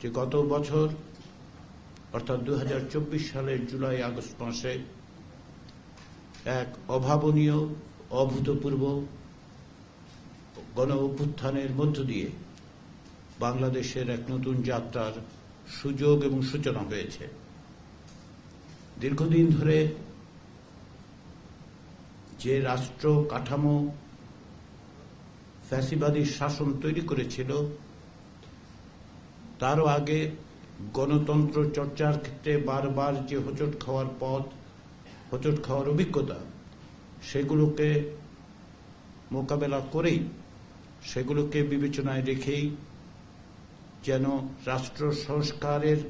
যে গত বছর, অর্থাৎ দু হাজার চব্বিশ সালের জুলাই আগস্ট মাসে, এক অভাবনীয়, অভূতপূর্ব গণ অভ্যুত্থানের মধ্য দিয়ে বাংলাদেশের এক নতুন যাত্রার সুযোগ এবং সূচনা হয়েছে। দীর্ঘদিন ধরে যে রাষ্ট্র কাঠামো ফ্যাসিবাদী শাসন তৈরি করেছিল তারও আগে গণতন্ত্র চর্চার ক্ষেত্রে বারবার যে হোঁচট খাওয়ার পথ, হোঁচট খাওয়ার অভিজ্ঞতা, সেগুলোকে মোকাবেলা করেই, সেগুলোকে বিবেচনায় রেখেই যেন রাষ্ট্র সংস্কারের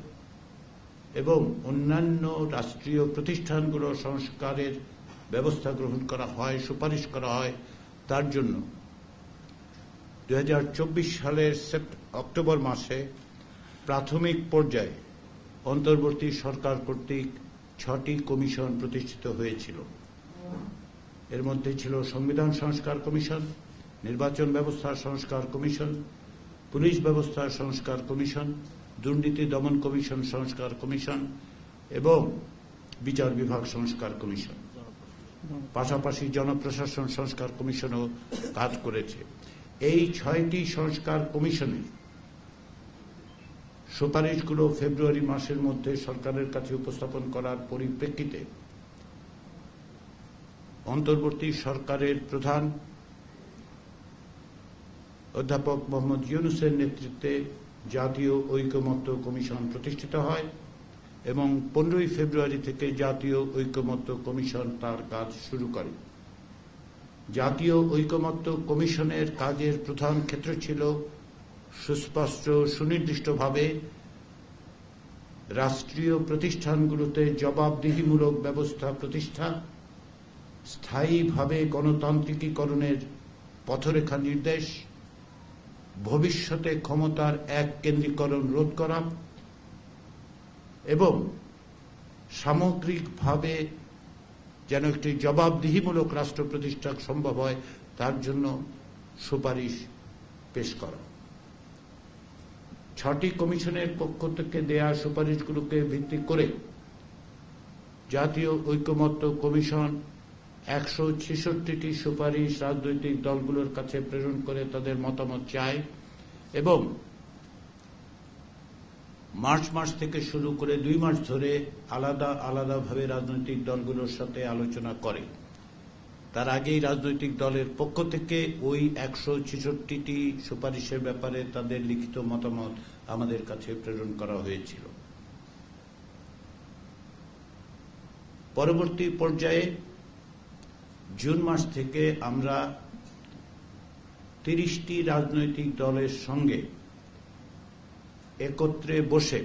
এবং অন্যান্য রাষ্ট্রীয় প্রতিষ্ঠানগুলো সংস্কারের ব্যবস্থা গ্রহণ করা হয়, সুপারিশ করা হয়, তার জন্য। দু হাজার চব্বিশ সালের সেপ্ট, অক্টোবর মাসে প্রাথমিক পর্যায়ে অন্তর্বর্তী সরকার কর্তৃক ছটি কমিশন প্রতিষ্ঠিত হয়েছিল। এর মধ্যে ছিল সংবিধান সংস্কার কমিশন, নির্বাচন ব্যবস্থা সংস্কার কমিশন, পুলিশ ব্যবস্থা সংস্কার কমিশন, দুর্নীতি দমন কমিশন সংস্কার কমিশন এবং বিচার বিভাগ সংস্কার কমিশন। পাশাপাশি জনপ্রশাসন সংস্কার কমিশনও কাজ করেছে। এই ছয়টি সংস্কার কমিশনে সুপারিশগুলো ফেব্রুয়ারি মাসের মধ্যে সরকারের কাছে উপস্থাপন করার পরিপ্রেক্ষিতে অন্তর্বর্তী সরকারের প্রধান অধ্যাপক মোহাম্মদ ইউনুসের নেতৃত্বে জাতীয় ঐকমত্য কমিশন প্রতিষ্ঠিত হয় এবং পনেরোই ফেব্রুয়ারি থেকে জাতীয় ঐকমত্য কমিশন তার কাজ শুরু করে। জাতীয় ঐকমত্য কমিশনের কাজের প্রধান ক্ষেত্র ছিল সুস্পষ্ট, সুনির্দিষ্টভাবে রাষ্ট্রীয় প্রতিষ্ঠানগুলোতে জবাবদিহিমূলক ব্যবস্থা প্রতিষ্ঠা, স্থায়ীভাবে গণতান্ত্রিকীকরণের পথরেখা নির্দেশ, ভবিষ্যতে ক্ষমতার এক কেন্দ্রীকরণ রোধ করা এবং সামগ্রিকভাবে যেন একটি জবাবদিহিমূলক রাষ্ট্র প্রতিষ্ঠা সম্ভব হয়, তার জন্য সুপারিশ পেশ করা। ছটি কমিশনের পক্ষ থেকে দেয়া সুপারিশগুলোকে ভিত্তি করে জাতীয় ঐকমত্য কমিশন একশো ছেষট্টিটি সুপারিশ রাজনৈতিক দলগুলোর কাছে প্রেরণ করে তাদের মতামত চায় এবং মার্চ মাস থেকে শুরু করে দুই মাস ধরে আলাদা আলাদাভাবে রাজনৈতিক দলগুলোর সাথে আলোচনা করে। তার আগেই রাজনৈতিক দলের পক্ষ থেকে ওই একশো ছেষট্টিটি সুপারিশের ব্যাপারে তাদের লিখিত মতামত আমাদের কাছে প্রেরণ করা হয়েছিল। পরবর্তী পর্যায়ে জুন মাস থেকে আমরা তিরিশটি রাজনৈতিক দলের সঙ্গে একত্রে বসে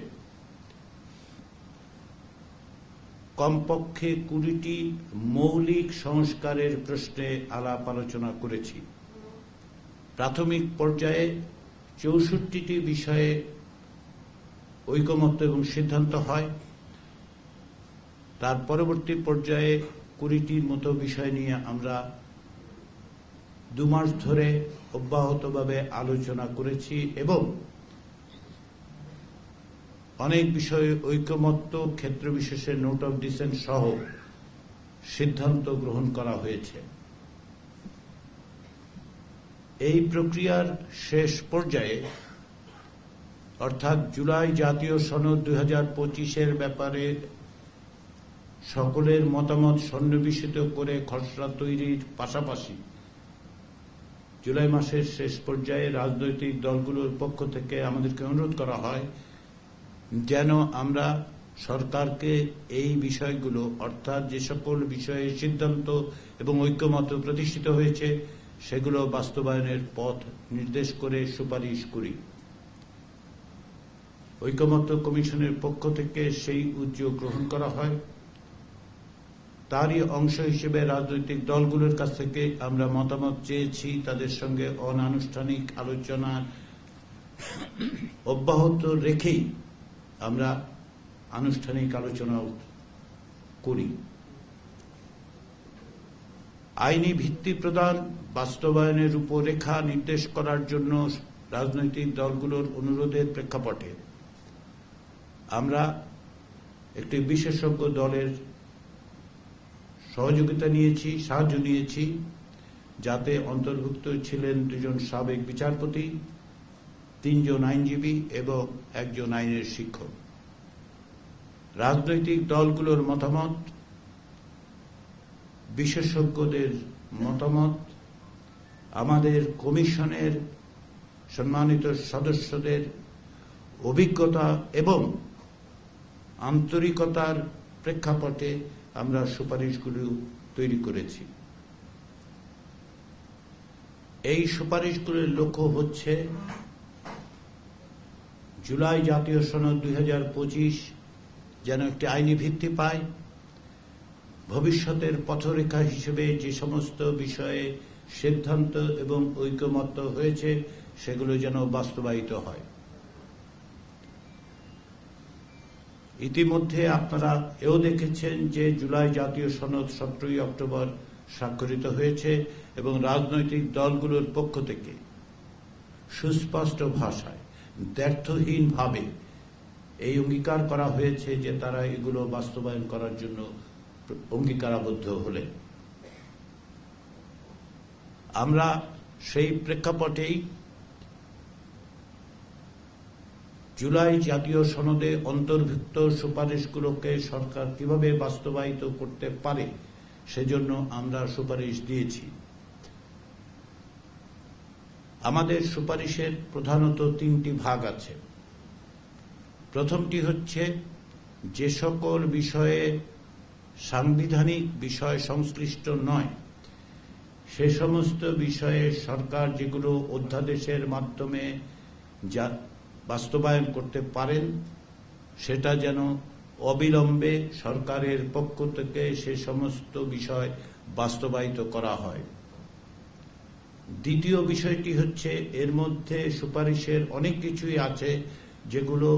কমপক্ষে কুড়িটি মৌলিক সংস্কারের প্রশ্নে আলাপ আলোচনা করেছি। প্রাথমিক পর্যায়ে চৌষট্টিটি বিষয়ে ঐকমত্য এবং সিদ্ধান্ত হয়। তার পরবর্তী পর্যায়ে কুড়িটির মতো বিষয় নিয়ে আমরা দু মাস ধরে অব্যাহতভাবে আলোচনা করেছি এবং অনেক বিষয়ে ঐকমত্য ক্ষেত্র বিশেষে নোট অব ডিসেন্ট সহ সিদ্ধান্ত গ্রহণ করা হয়েছে। এই প্রক্রিয়ার শেষ পর্যায়ে, অর্থাৎ জুলাই জাতীয় সনদ দুই হাজার পঁচিশের ব্যাপারে সকলের মতামত সন্নিবেশিত করে খসড়া তৈরির পাশাপাশি জুলাই মাসের শেষ পর্যায়ে রাজনৈতিক দলগুলোর পক্ষ থেকে আমাদেরকে অনুরোধ করা হয় যেন আমরা সরকারকে এই বিষয়গুলো, অর্থাৎ যে সকল বিষয়ে সিদ্ধান্ত এবং ঐক্যমত প্রতিষ্ঠিত হয়েছে, সেগুলো বাস্তবায়নের পথ নির্দেশ করে সুপারিশ করি। ঐক্যমত্য কমিশনের পক্ষ থেকে সেই উদ্যোগ গ্রহণ করা হয়। তারই অংশ হিসেবে রাজনৈতিক দলগুলোর কাছ থেকে আমরা মতামত চেয়েছি, তাদের সঙ্গে অনানুষ্ঠানিক আলোচনা অব্যাহত রেখেই আমরা আনুষ্ঠানিক আলোচনাও করি। আইনি ভিত্তি প্রদান, বাস্তবায়নের রূপরেখা নির্দেশ করার জন্য রাজনৈতিক দলগুলোর অনুরোধের প্রেক্ষাপটে আমরা একটি বিশেষজ্ঞ দলের সহযোগিতা নিয়েছি, সাহায্য নিয়েছি, যাতে অন্তর্ভুক্ত ছিলেন দুজন সাবেক বিচারপতি। তিনজন আইনজীবী এবং একজন আইনের শিক্ষক। রাজনৈতিক দলগুলোর মতামত, বিশেষজ্ঞদের মতামত, আমাদের কমিশনের সম্মানিত সদস্যদের অভিজ্ঞতা এবং আন্তরিকতার প্রেক্ষাপটে আমরা সুপারিশগুলো তৈরি করেছি। এই সুপারিশগুলোর লক্ষ্য হচ্ছে জুলাই জাতীয় সনদ দুই হাজার পঁচিশ যেন একটি আইনি ভিত্তি পায়। ভবিষ্যতের পথরেখা হিসেবে যে সমস্ত বিষয়ে সিদ্ধান্ত এবং ঐকমত্য হয়েছে, সেগুলো যেন বাস্তবায়িত হয়। ইতিমধ্যে আপনারা এও দেখেছেন যে জুলাই জাতীয় সনদ সতেরোই অক্টোবর স্বাক্ষরিত হয়েছে এবং রাজনৈতিক দলগুলোর পক্ষ থেকে সুস্পষ্ট ভাষায় দ্ব্যর্থহীনভাবে এই অঙ্গীকার করা হয়েছে যে তারা এগুলো বাস্তবায়ন করার জন্য অঙ্গীকারাবদ্ধ হলেন। আমরা সেই প্রেক্ষাপটেই জুলাই জাতীয় সনদে অন্তর্ভুক্ত সুপারিশগুলোকে সরকার কীভাবে বাস্তবায়িত করতে পারে সেজন্য আমরা সুপারিশ দিয়েছি। আমাদের সুপারিশের প্রধানত তিনটি ভাগ আছে। প্রথমটি হচ্ছে যে সকল বিষয়ে সাংবিধানিক বিষয় সংশ্লিষ্ট নয়, সে সমস্ত বিষয়ে সরকার যেগুলো অধ্যাদেশের মাধ্যমে যা বাস্তবায়ন করতে পারেন, সেটা যেন অবিলম্বে সরকারের পক্ষ থেকে সে সমস্ত বিষয় বাস্তবায়িত করা হয়। দ্বিতীয় বিষয়টি হচ্ছে, এর মধ্যে সুপারিশের অনেক কিছুই আছে যেগুলো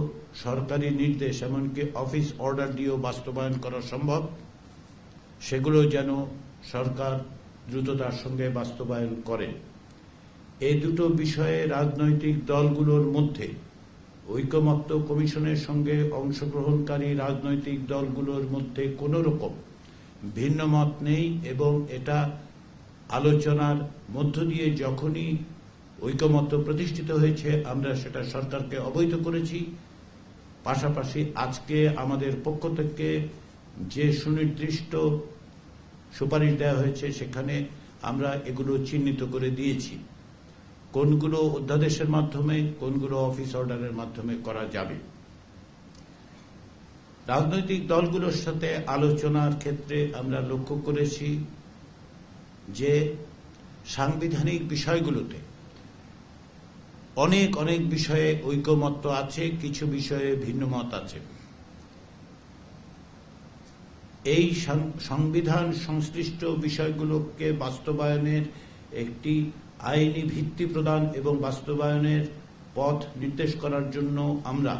সরকারি নির্দেশ, এমনকি অফিস অর্ডার দিয়েও বাস্তবায়ন করা সম্ভব। সেগুলো যেন সরকার দ্রুততার সঙ্গে বাস্তবায়ন করে। এই দুটো বিষয়ে রাজনৈতিক দলগুলোর মধ্যে ঐকমত্য কমিশনের সঙ্গে অংশগ্রহণকারী রাজনৈতিক দলগুলোর মধ্যে কোনো রকম ভিন্ন মত নেই এবং এটা আলোচনার মধ্য দিয়ে যখনই ঐকমত্য প্রতিষ্ঠিত হয়েছে, আমরা সেটা সরকারকে অবহিত করেছি। পাশাপাশি আজকে আমাদের পক্ষ থেকে যে সুনির্দিষ্ট সুপারিশ দেওয়া হয়েছে, সেখানে আমরা এগুলো চিহ্নিত করে দিয়েছি। কোনগুলো অধ্যাদেশের মাধ্যমে, কোনগুলো অফিস অর্ডারের মাধ্যমে করা যাবে। রাজনৈতিক দলগুলোর সাথে আলোচনার ক্ষেত্রে আমরা লক্ষ্য করেছি যে সাংবিধানিক বিষয়গুলোতে অনেক অনেক বিষয়ে ঐকমত্য আছে, কিছু বিষয়ে ভিন্ন মত আছে। এই সংবিধান সংশ্লিষ্ট বিষয়গুলোকে বাস্তবায়নের একটি আইনি ভিত্তি প্রদান এবং বাস্তবায়নের পথ নির্দেশ করার জন্য আমরা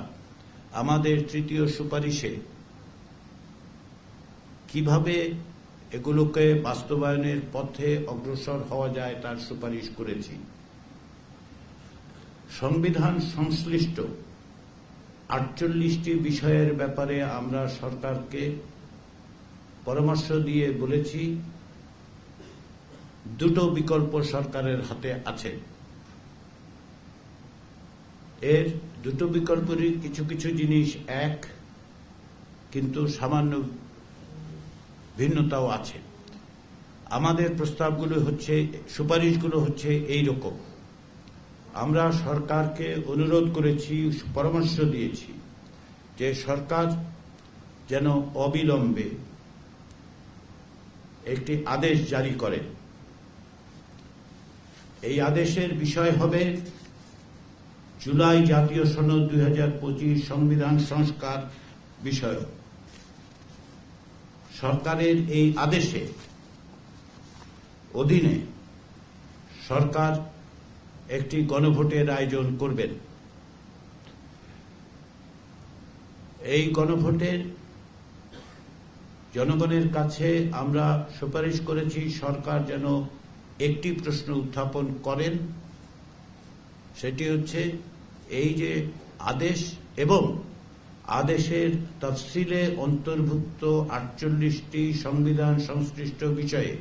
আমাদের তৃতীয় সুপারিশে কীভাবে এগুলোকে বাস্তবায়নের পথে অগ্রসর হওয়া যায় তার সুপারিশ করেছি। সংবিধান সংশ্লিষ্ট আটচল্লিশটি বিষয়ের ব্যাপারে আমরা সরকারকে পরামর্শ দিয়ে বলেছি, দুটো বিকল্প সরকারের হাতে আছে। এর দুটো বিকল্পেরই কিছু কিছু জিনিস এক, কিন্তু সামান্য ভিন্নতাও আছে। আমাদের প্রস্তাবগুলো হচ্ছে, সুপারিশগুলো হচ্ছে এই রকম আমরা সরকারকে অনুরোধ করেছি, পরামর্শ দিয়েছি যে সরকার যেন অবিলম্বে একটি আদেশ জারি করে। এই আদেশের বিষয় হবে জুলাই জাতীয় সনদ দুই হাজার পঁচিশ সংবিধান সংস্কার বিষয় সরকারের এই আদেশে অধীনে সরকার একটি গণভোটের আয়োজন করবেন। এই গণভোটের জনগণের কাছে আমরা সুপারিশ করেছি, সরকার যেন একটি প্রশ্ন উত্থাপন করেন। সেটি হচ্ছে এই যে আদেশ এবং আদেশের তফসিলে অন্তর্ভুক্ত আটচল্লিশটি সংবিধান সংশ্লিষ্ট বিষয়ে।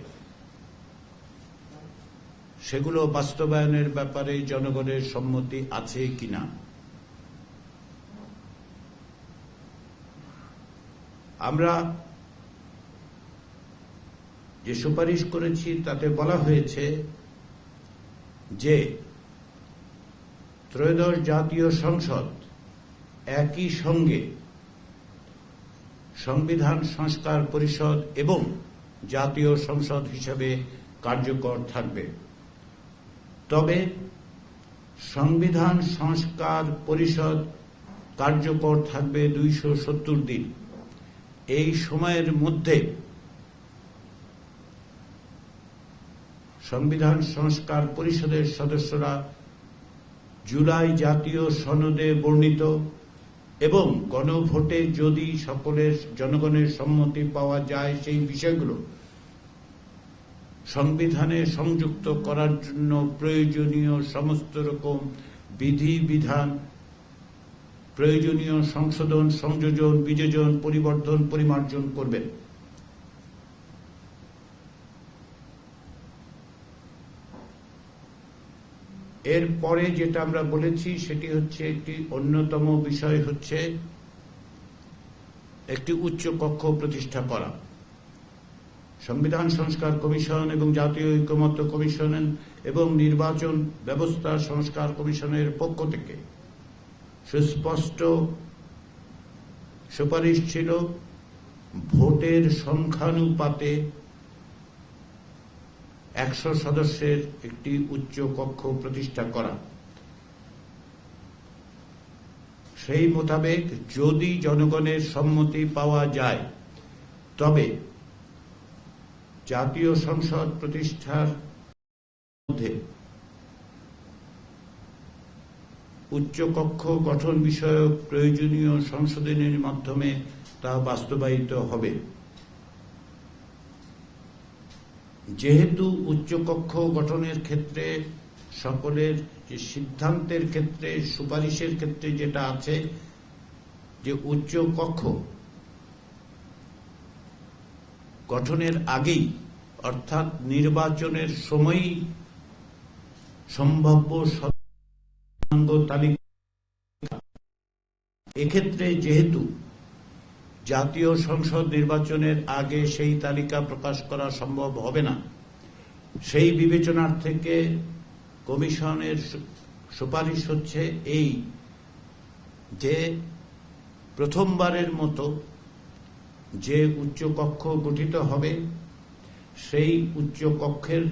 সেগুলো বাস্তবায়নের ব্যাপারে জনগণের সম্মতি আছে কিনা? আমরা যে সুপারিশ করেছি তাতে বলা হয়েছে যে ত্রয়োদশ জাতীয় সংসদ একই সঙ্গে সংবিধান, সংস্কার পরিষদ এবং জাতীয় সংসদ হিসেবে কার্যকর থাকবে। তবে সংবিধান, সংস্কার পরিষদ কার্যকর থাকবে দুইশো সত্তর দিন। এই সময়ের মধ্যে সংবিধান, সংস্কার পরিষদের সদস্যরা জুলাই জাতীয় সনদে বর্ণিত এবং গণভোটে যদি সকলের জনগণের সম্মতি পাওয়া যায় সেই বিষয়গুলো সংবিধানে সংযুক্ত করার জন্য প্রয়োজনীয় সমস্ত রকম বিধি, বিধান, প্রয়োজনীয় সংশোধন, সংযোজন, বিযোজন, পরিবর্তন, পরিমার্জন করবেন। এরপরে যেটা আমরা বলেছি, সেটি হচ্ছে একটি অন্যতম বিষয় হচ্ছে একটি উচ্চ কক্ষ প্রতিষ্ঠা করা। সংবিধান সংস্কার কমিশন এবং জাতীয় ঐক্যমত্য কমিশন এবং নির্বাচন ব্যবস্থা সংস্কার কমিশনের পক্ষ থেকে সুস্পষ্ট সুপারিশ ছিল, ভোটের সংখ্যানুপাতে একশো সদস্যের একটি উচ্চ কক্ষ প্রতিষ্ঠা করা। সেই মোতাবেক যদি জনগণের সম্মতি পাওয়া যায়, তবে জাতীয় সংসদ প্রতিষ্ঠার মধ্যে উচ্চকক্ষ গঠন বিষয়ক প্রয়োজনীয় সংশোধনের মাধ্যমে তা বাস্তবায়িত হবে। যেহেতু উচ্চকক্ষ গঠনের ক্ষেত্রে, সকলের যে সিদ্ধান্তের ক্ষেত্রে, সুপারিশের ক্ষেত্রে যেটা আছে, যে উচ্চ কক্ষ গঠনের আগেই, অর্থাৎ নির্বাচনের সময়ই সম্ভাব্য সর্বাঙ্গ তালিকা। এক্ষেত্রে যেহেতু জাতীয় সংসদ নির্বাচনের আগে সেই তালিকা প্রকাশ করা সম্ভব হবে না। সেই বিবেচনার থেকে কমিশনের সুপারিশ হচ্ছে এই যে প্রথমবারের মতো যে উচ্চকক্ষ গঠিত হবে, সেই উচ্চকক্ষের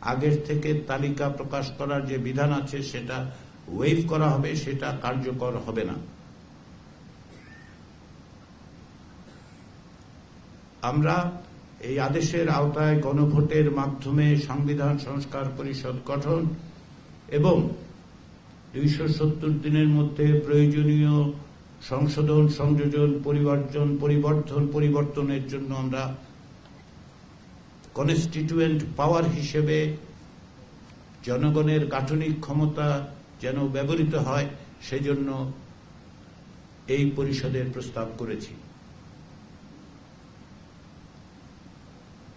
আগের থেকে তালিকা প্রকাশ করার যে বিধান আছে সেটা ওয়েভ করা হবে, সেটা কার্যকর হবে না। আমরা এই আদেশের আওতায় গণভোটের মাধ্যমে সংবিধান সংস্কার পরিষদ গঠন এবং দুইশো সত্তর দিনের মধ্যে প্রয়োজনীয় সংশোধন, সংযোজন পরিবর্তন পরিবর্তন পরিবর্তনের জন্য আমরা কনস্টিটিউয়েন্ট পাওয়ার হিসেবে জনগণের গাঠনিক ক্ষমতা যেন ব্যবহৃত হয়, সেজন্য এই পরিষদের প্রস্তাব করেছি।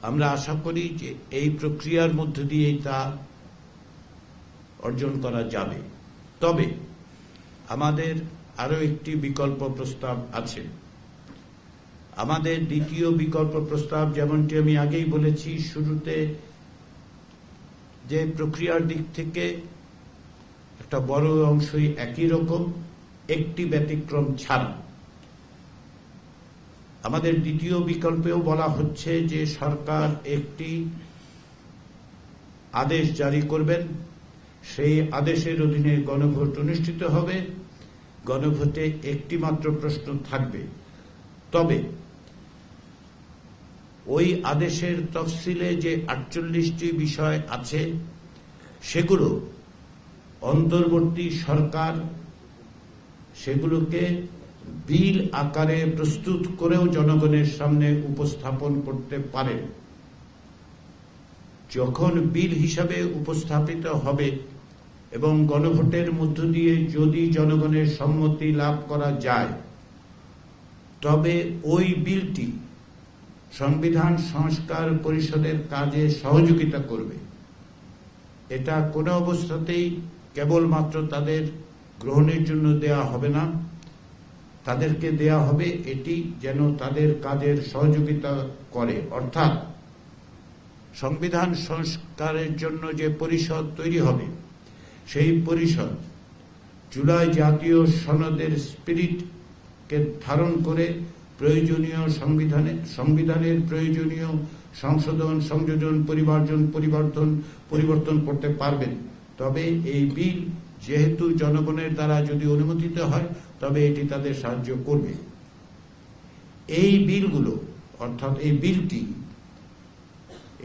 আমরা আশা করি যে এই প্রক্রিয়ার মধ্য দিয়েই তা অর্জন করা যাবে। তবে আমাদের আরও একটি বিকল্প প্রস্তাব আছে। আমাদের দ্বিতীয় বিকল্প প্রস্তাব যেমনটি আমি আগেই বলেছি, শুরুতে যে প্রক্রিয়ার দিক থেকে একটা বড় অংশই একই রকম, একটি ব্যতিক্রম ছাড়া। আমাদের দ্বিতীয় বিকল্পেও বলা হচ্ছে যে সরকার একটি আদেশ জারি করবেন। সেই আদেশের অধীনে গণভোট অনুষ্ঠিত হবে। গণভোটে একটি মাত্র প্রশ্ন থাকবে। তবে ওই আদেশের তফসিলে যে আটচল্লিশটি বিষয় আছে, সেগুলো অন্তর্বর্তী সরকার সেগুলোকে বিল আকারে প্রস্তুত করেও জনগণের সামনে উপস্থাপন করতে পারে। যখন বিল হিসাবে উপস্থাপিত হবে এবং গণভোটের মধ্য দিয়ে যদি জনগণের সম্মতি লাভ করা যায়, তবে ওই বিলটি সংবিধান সংস্কার পরিষদের কাজে সহযোগিতা করবে। এটা কোনো অবস্থাতেই কেবলমাত্র তাদের গ্রহণের জন্য দেয়া হবে না। তাদেরকে দেয়া হবে, এটি যেন তাদের কাজের সহযোগিতা করে। অর্থাৎ সংবিধান সংস্কারের জন্য যে পরিষদ তৈরি হবে, সেই পরিষদ জুলাই জাতীয় সনদের স্পিরিটকে ধারণ করে প্রয়োজনীয় সংবিধানে, সংবিধানের প্রয়োজনীয় সংশোধন, সংযোজন, পরিমার্জন, পরিবর্তন পরিবর্তন করতে পারবেন। তবে এই বিল যেহেতু জনগণের দ্বারা যদি অনুমোদিত হয়, তবে এটি তাদের সাহায্য করবে। এই বিলগুলো, অর্থাৎ এই বিলটি,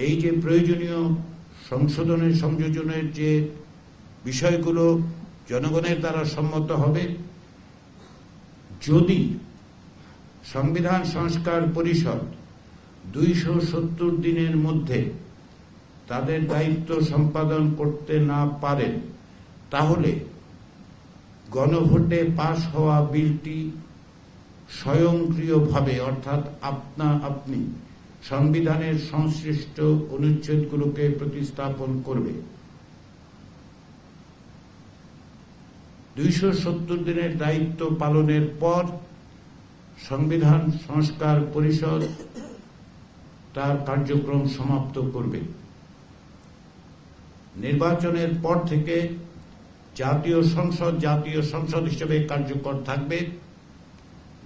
এই যে প্রয়োজনীয় সংশোধনের, সংযোজনের যে বিষয়গুলো জনগণের দ্বারা সম্মত হবে, যদি সংবিধান সংস্কার পরিষদ দুইশো সত্তর দিনের মধ্যে তাদের দায়িত্ব সম্পাদন করতে না পারেন তাহলে গণভোটে পাশ হওয়া বিলটি স্বয়ংক্রিয়ভাবে, অর্থাৎ আপনা আপনি সংবিধানের সংশ্লিষ্ট অনুচ্ছেদগুলোকে প্রতিস্থাপন করবে। দুইশো সত্তর দিনের দায়িত্ব পালনের পর সংবিধান সংস্কার পরিষদ তার কার্যক্রম সমাপ্ত করবে। নির্বাচনের পর থেকে জাতীয় সংসদ জাতীয় সংসদ হিসেবে কার্যকর থাকবে।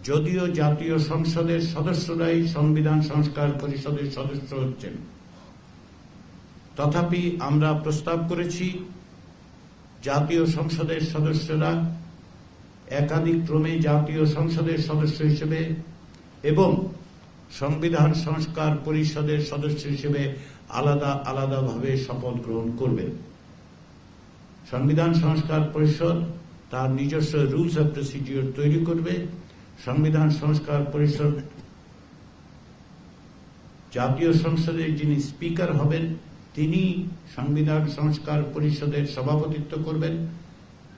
যদিও জাতীয় সংসদের সদস্যরাই সংবিধান সংস্কার পরিষদের সদস্য হচ্ছেন। তথাপি আমরা প্রস্তাব করেছি, জাতীয় সংসদের সদস্যরা একাধিক ক্রমে জাতীয় সংসদের সদস্য হিসেবে এবং সংবিধান সংস্কার পরিষদের সদস্য হিসেবে আলাদা আলাদাভাবে শপথ গ্রহণ করবেন। সংবিধান সংস্কার পরিষদ তার নিজস্ব রুলস অফ প্রসিডিওর তৈরি করবে। সংবিধান সংস্কার পরিষদ জাতীয় সংসদের যিনি স্পিকার হবেন, তিনি সংবিধান সংস্কার পরিষদের সভাপতিত্ব করবেন।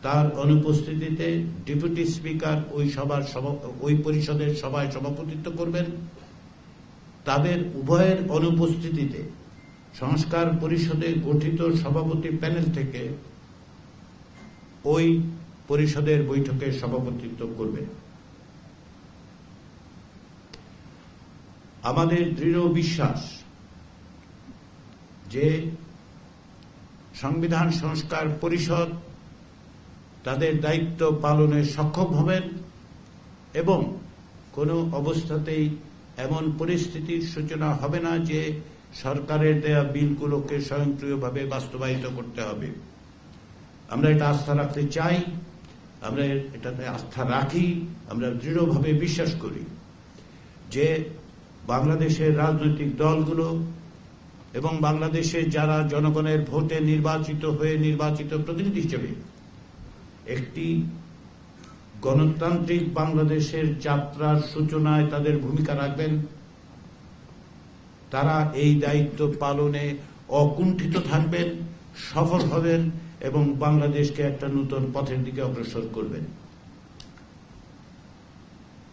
তার অনুপস্থিতিতে ডেপুটি স্পিকার ওই সভার ওই পরিষদের সভায় সভাপতিত্ব করবেন। তাদের উভয়ের অনুপস্থিতিতে সংস্কার পরিষদে গঠিত সভাপতি প্যানেল থেকে ওই পরিষদের বৈঠকে সভাপতিত্ব করবে। আমাদের দৃঢ় বিশ্বাস যে সংবিধান সংস্কার পরিষদ তাদের দায়িত্ব পালনে সক্ষম হবেন এবং কোনো অবস্থাতেই এমন পরিস্থিতির সূচনা হবে না যে সরকারের দেয়া বিলগুলোকে স্বয়ংক্রিয়ভাবে বাস্তবায়িত করতে হবে। আমরা এটা আস্থা রাখতে চাই, আমরা এটাতে আস্থা রাখি, আমরা দৃঢ়ভাবে বিশ্বাস করি যে বাংলাদেশের রাজনৈতিক দলগুলো এবং বাংলাদেশে যারা জনগণের ভোটে নির্বাচিত হয়ে নির্বাচিত প্রতিনিধি হিসেবে একটি গণতান্ত্রিক বাংলাদেশের যাত্রার সূচনায় তাদের ভূমিকা রাখবেন, তারা এই দায়িত্ব পালনে অকুণ্ঠিত থাকবেন, সফল হবেন এবং বাংলাদেশকে একটা নতুন পথের দিকে অগ্রসর করবেন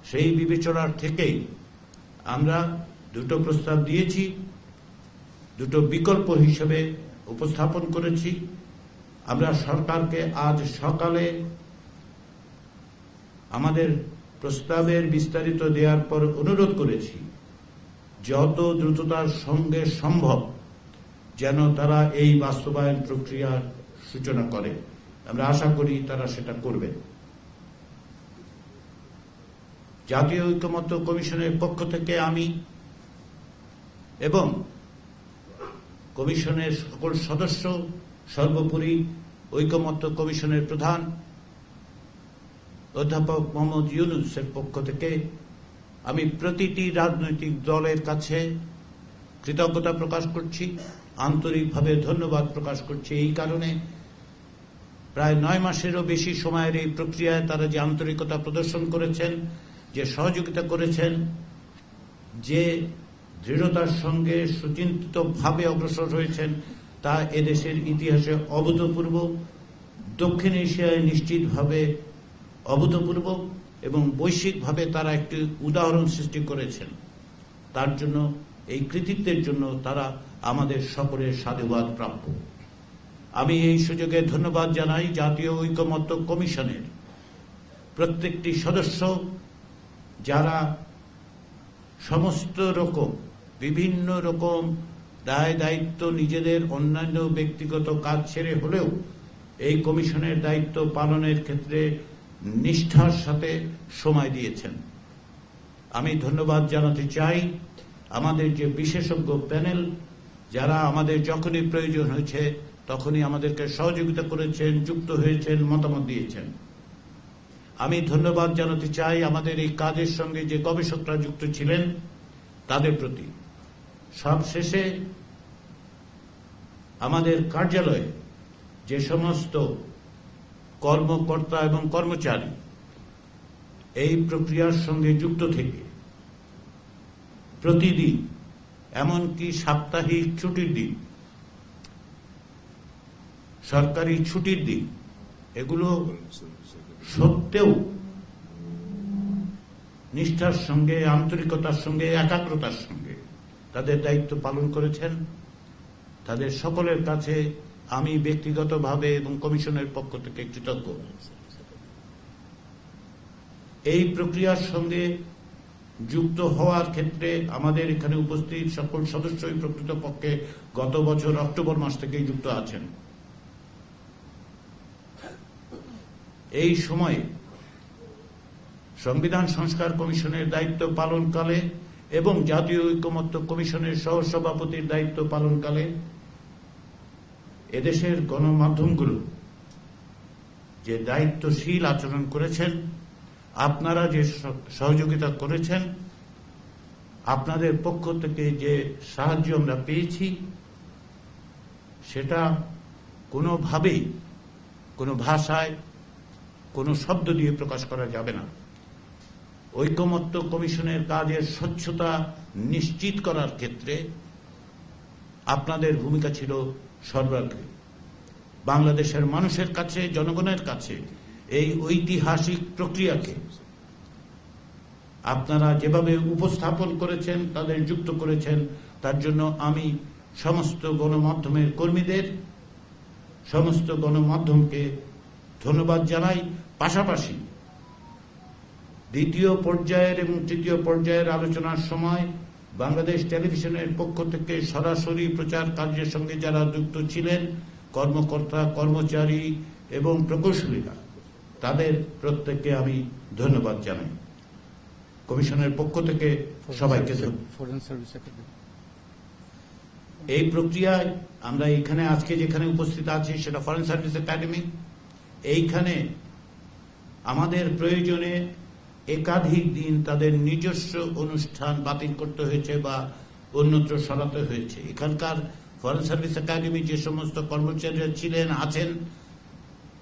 সেই বিবেচনার থেকেই আমরা দুটো প্রস্তাব দিয়েছি, দুটো বিকল্প হিসেবে উপস্থাপন করেছি। আমরা সরকারকে আজ সকালে আমাদের প্রস্তাবের বিস্তারিত দেওয়ার পর অনুরোধ করেছি, যত দ্রুততার সঙ্গে সম্ভব যেন তারা এই বাস্তবায়ন প্রক্রিয়ার সূচনা করে। আমরা আশা করি তারা সেটা করবে। জাতীয় ঐক্যমত্য কমিশনের পক্ষ থেকে আমি এবং কমিশনের সকল সদস্য, সর্বোপরি ঐকমত্য কমিশনের প্রধান অধ্যাপক মোহাম্মদ ইউনুসের পক্ষ থেকে আমি প্রতিটি রাজনৈতিক দলের কাছে কৃতজ্ঞতা প্রকাশ করছি, আন্তরিকভাবে ধন্যবাদ প্রকাশ করছি। এই কারণে প্রায় নয় মাসেরও বেশি সময়ের এই প্রক্রিয়ায় তারা যে আন্তরিকতা প্রদর্শন করেছেন, যে সহযোগিতা করেছেন, যে দৃঢ়তার সঙ্গে সুচিন্তিতভাবে অগ্রসর হয়েছেন, তা এদেশের ইতিহাসে অভূতপূর্ব। দক্ষিণ এশিয়ায় নিশ্চিতভাবে অভূতপূর্ব এবং বৈশ্বিকভাবে তারা একটি উদাহরণ সৃষ্টি করেছেন। তার জন্য, এই কৃতিত্বের জন্য তারা আমাদের সকলের সাধুবাদ প্রাপ্য। আমি এই সুযোগে ধন্যবাদ জানাই জাতীয় ঐকমত্য কমিশনের প্রত্যেকটি সদস্য যারা সমস্ত রকম, বিভিন্ন রকম দায় দায়িত্ব নিজেদের, অন্যান্য ব্যক্তিগত কাজ ছেড়ে হলেও এই কমিশনের দায়িত্ব পালনের ক্ষেত্রে নিষ্ঠার সাথে সময় দিয়েছেন। আমি ধন্যবাদ জানাতে চাই আমাদের যে বিশেষজ্ঞ প্যানেল, যারা আমাদের যখনই প্রয়োজন হয়েছে তখনই আমাদেরকে সহযোগিতা করেছেন, যুক্ত হয়েছেন, মতামত দিয়েছেন। আমি ধন্যবাদ জানাতে চাই আমাদের এই কাজের সঙ্গে যে গবেষকরা যুক্ত ছিলেন তাদের প্রতি। সবশেষে আমাদের কার্যালয়ে যে সমস্ত কর্মকর্তা এবং কর্মচারী এই প্রক্রিয়ার সঙ্গে যুক্ত থেকে প্রতিদিন, এমনকি সাপ্তাহিক ছুটির দিন সরকারি ছুটির দিন, এগুলো সত্ত্বেও নিষ্ঠার সঙ্গে, আন্তরিকতার সঙ্গে, একাগ্রতার সঙ্গে তাদের দায়িত্ব পালন করেছেন। তাদের সকলের কাছে আমি ব্যক্তিগতভাবে এবং কমিশনের পক্ষ থেকে কৃতজ্ঞ। এই প্রক্রিয়ার সঙ্গে যুক্ত হওয়ার ক্ষেত্রে আমাদের এখানে উপস্থিত সকল সদস্যই প্রকৃতপক্ষে গত বছর অক্টোবর মাস থেকেই যুক্ত আছেন। এই সময়ে সংবিধান সংস্কার কমিশনের দায়িত্ব পালনকালে এবং জাতীয় ঐক্যমত্য কমিশনের সহসভাপতির দায়িত্ব পালনকালে এদেশের গণমাধ্যমগুলো যে দায়িত্বশীল আচরণ করেছেন, আপনারা যে সহ- সহযোগিতা করেছেন, আপনাদের পক্ষ থেকে যে সাহায্য আমরা পেয়েছি, সেটা কোনোভাবেই কোনো ভাষায় কোনো শব্দ দিয়ে প্রকাশ করা যাবে না। ঐকমত্য কমিশনের কাজের স্বচ্ছতা নিশ্চিত করার ক্ষেত্রে আপনাদের ভূমিকা ছিল সর্বাগ্রে। বাংলাদেশের মানুষের কাছে, জনগণের কাছে এই ঐতিহাসিক প্রক্রিয়াকে আপনারা যেভাবে উপস্থাপন করেছেন, তাদের যুক্ত করেছেন, তার জন্য আমি সমস্ত গণমাধ্যমের কর্মীদের, সমস্ত গণমাধ্যমকে ধন্যবাদ জানাই। পাশাপাশি দ্বিতীয় পর্যায়ের এবং তৃতীয় পর্যায়ের আলোচনার সময় বাংলাদেশ টেলিভিশনের পক্ষ থেকে সরাসরি প্রচার কার্যের সঙ্গে যারা যুক্ত ছিলেন কর্মকর্তা কর্মচারী এবং প্রকৌশলীরা তাদের প্রত্যেককে আমি ধন্যবাদ জানাই। কমিশনের পক্ষ থেকে সবাইকে এই প্রক্রিয়ায় আমরা এখানে আজকে যেখানে উপস্থিত আছি সেটা ফরেন সার্ভিস একাডেমি এইখানে আমাদের প্রয়োজনে একাধিক দিন তাদের নিজস্ব অনুষ্ঠান বাতিল করতে হয়েছে বা অন্যত্র সরাতে হয়েছে। এখানকার ফরেন সার্ভিস একাডেমি যে সমস্ত কর্মচারীরা ছিলেন, আছেন,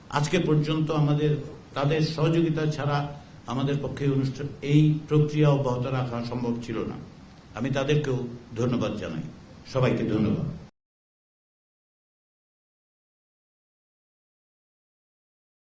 আজকে পর্যন্ত আমাদের, তাদের সহযোগিতা ছাড়া আমাদের পক্ষে অনুষ্ঠান, এই প্রক্রিয়া অব্যাহত রাখা সম্ভব ছিল না। আমি তাদেরকেও ধন্যবাদ জানাই। সবাইকে ধন্যবাদ।